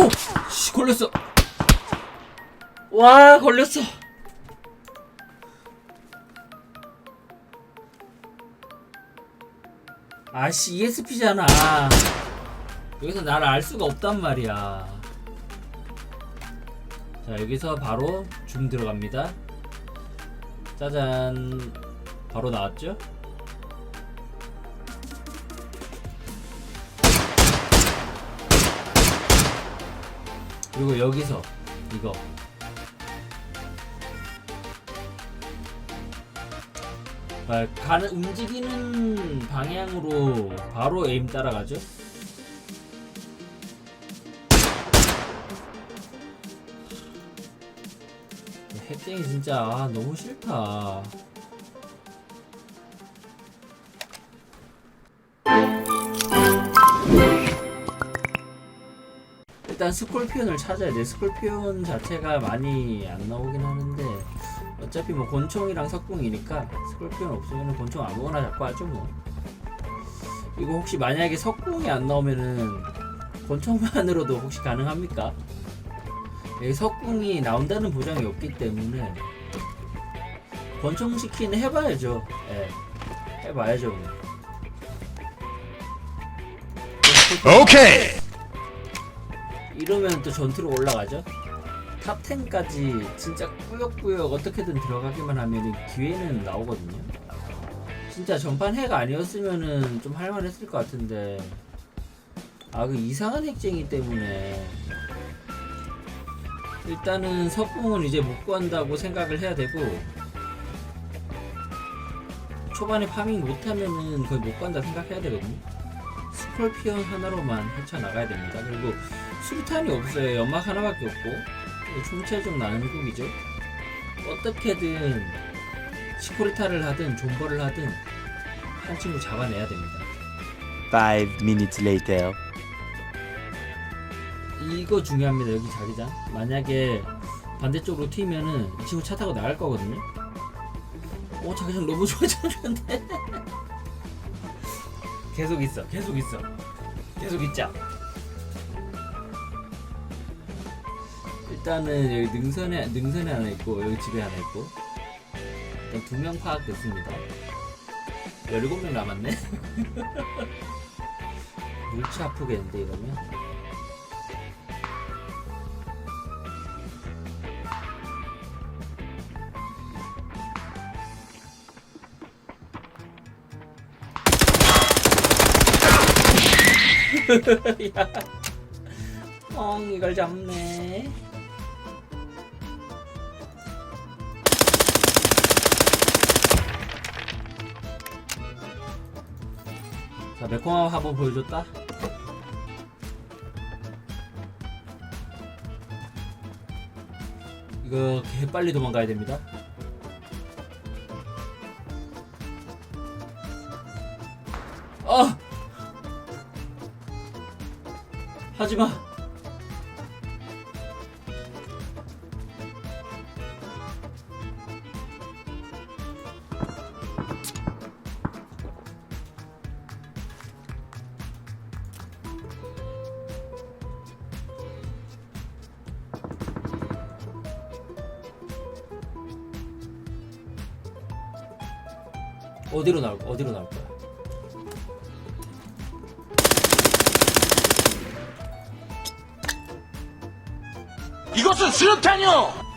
오! 씨, 걸렸어. 와, 걸렸어. 아씨, ESP잖아. 여기서 나를 알 수가 없단 말이야. 자, 여기서 바로 줌 들어갑니다. 짜잔. 바로 나왔죠? 그리고 여기서 이거 아, 가는 움직이는 방향으로 바로 에임 따라가죠. 핵쟁이 진짜 아, 너무 싫다. 일단 스콜피온을 찾아야 돼. 스콜피온 자체가 많이 안 나오긴 하는데 어차피 뭐 곤충이랑 석궁이니까 스콜피온 없으면 곤충 아무거나 잡고 하죠 뭐. 이거 혹시 만약에 석궁이 안 나오면은 곤충만으로도 혹시 가능합니까? 여기 석궁이 나온다는 보장이 없기 때문에 권총 시키는 해봐야죠. 예, 해봐야죠. 뭐. 오케이. 이러면 또 전투로 올라가죠. 탑 10까지 진짜 꾸역꾸역 어떻게든 들어가기만 하면 기회는 나오거든요. 진짜 전판 핵 아니었으면은 좀 할만했을 것 같은데 아 그 이상한 핵쟁이 때문에 일단은 석궁은 이제 못 구한다고 생각을 해야 되고 초반에 파밍 못하면은 거의 못 구한다 생각해야 되거든요. 스콜피온 하나로만 헤쳐나가야 됩니다. 그리고 수류탄이 없어요. 연막 하나밖에 없고 총체적 난국이죠. 어떻게든 시코리타를 하든 존버를 하든 한 친구 잡아내야 됩니다. Five minutes later. 이거 중요합니다. 여기 자기장. 만약에 반대쪽으로 튀면은 이 친구 차 타고 나갈 거거든요. 오 자기장 너무 좋아졌는데. 계속 있어. 계속 있어. 계속 있자. 일단은 여기 능선에 능선에 하나 있고 여기 집에 하나 있고 일단 두 명 파악됐습니다. 17명 남았네. 물치 아프겠는데 이러면. 야. 엉 이걸 잡네. 자 매콤함 한번 보여줬다. 이거 개 빨리 도망가야 됩니다. 하지마. 어디로 나올 어디로 나올 거야? 이것은 수류탄이요.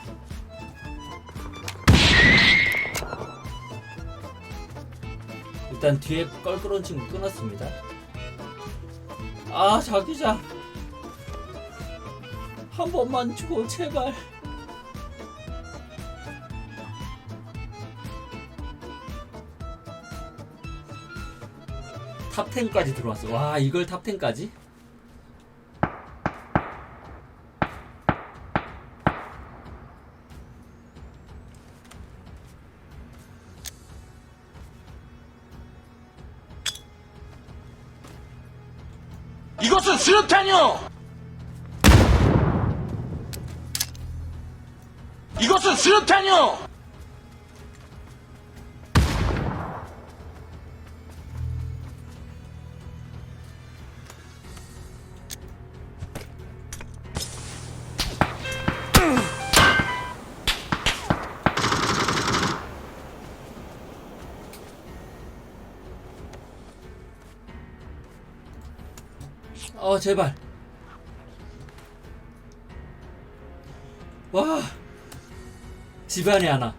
일단 뒤에 껄끄러운 친구 끊었습니다. 아 자기장 한 번만 줘 제발. 탑 10까지 들어왔어. 와 이걸 탑 10까지? 이것은 수류탄이요. 이것은 수류탄이요. 어 제발. 와. 집안에 하나.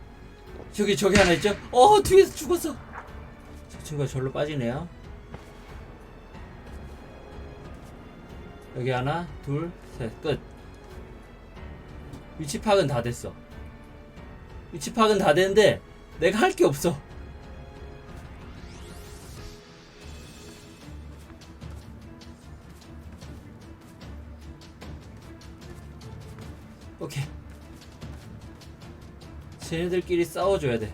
저기 저기 하나 있죠? 어 뒤에서 죽었어. 저 친구가 절로 빠지네요. 여기 하나 둘셋끝. 위치 파악은 다 됐어. 위치 파악은 다 됐는데 내가 할 게 없어 오케이. 쟤네들끼리 싸워줘야 돼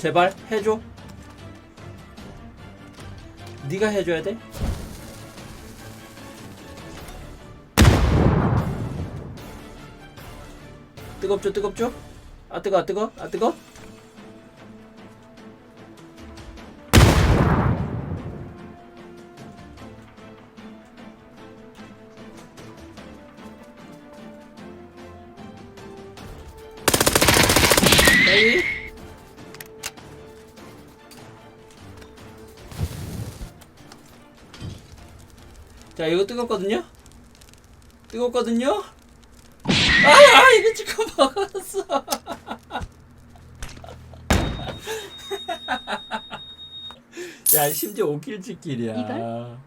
제발 해줘. 네가 해줘야 돼. 뜨겁죠, 뜨겁죠? 아 뜨거, 아 뜨거, 아 뜨거. 에이. 자 이거 뜨겁거든요? 뜨겁거든요? 아 이거 지금 먹었어 야 심지어 5킬 치킬이야 이걸?